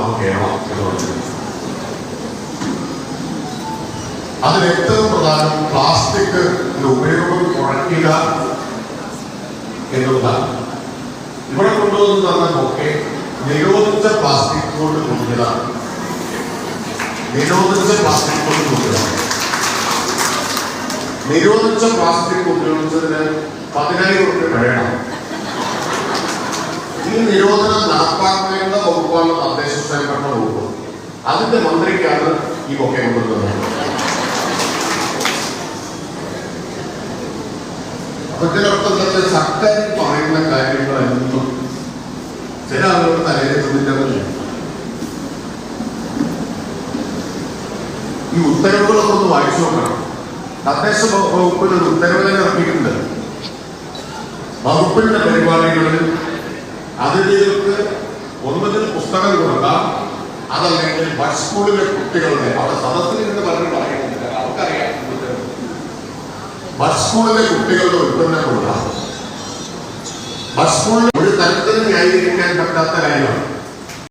സംസ്ഥാനമാണ് കേരളം എന്ന് പറയുന്നത് അതിൽ ഏറ്റവും പ്രധാനം പ്ലാസ്റ്റിക് ഉപയോഗം കുറയ്ക്കുക എന്നുള്ളതാണ് ഇവിടെ കൊണ്ടുവന്ന് തന്നതൊക്കെ നിരോധിച്ച പ്ലാസ്റ്റിക് കൊണ്ട് കൊണ്ടുവരാണ് നിരോധിച്ച പ്ലാസ്റ്റിക് കൊണ്ട് കൊണ്ടുവരാണ് നിരോധിച്ച പ്ലാസ്റ്റിക് ഉപയോഗിച്ചതിന് പതിനായിരം റുപ്യ വേണം ഈ നിരോധനം നടപ്പാക്കേണ്ട അതിന്റെ മന്ത്രിക്കാണ് ഈ ബൊക്കെ കൊണ്ടുവരുന്നത് തന്നെ സർക്കാർ പറയുന്ന കാര്യങ്ങളെന്നും ചില ആളുകൾ തലയിലെത്തുന്നില്ലെന്നില്ല? ഈ ഉത്തരവുകളൊക്കെ ഒന്ന് വായിച്ചു നോക്കണം. തദ്ദേശ വകുപ്പിൽ ഒരു ഉത്തരവ് തന്നെ ഇറക്കിയിട്ടുണ്ട്. വകുപ്പിന്റെ പരിപാടികളിൽ അതിഥികൾക്ക് ഒന്നുകിൽ പുസ്തകം കൊടുക്കാം അതല്ലെങ്കിൽ ബസ് സ്കൂളിലെ കുട്ടികളുടെ അവിടെ സദസ്സിൽ നിന്ന് പറഞ്ഞു പറയുന്നില്ല അവർക്കറിയാം. ബസ് സ്കൂളിലെ കുട്ടികളുടെ ഉൽപ്പന്നങ്ങളുണ്ടാകും ബസ് സ്കൂളിൽ ഒരു തരത്തിലും ന്യായീകരിക്കാൻ പറ്റാത്ത കാര്യമാണ്.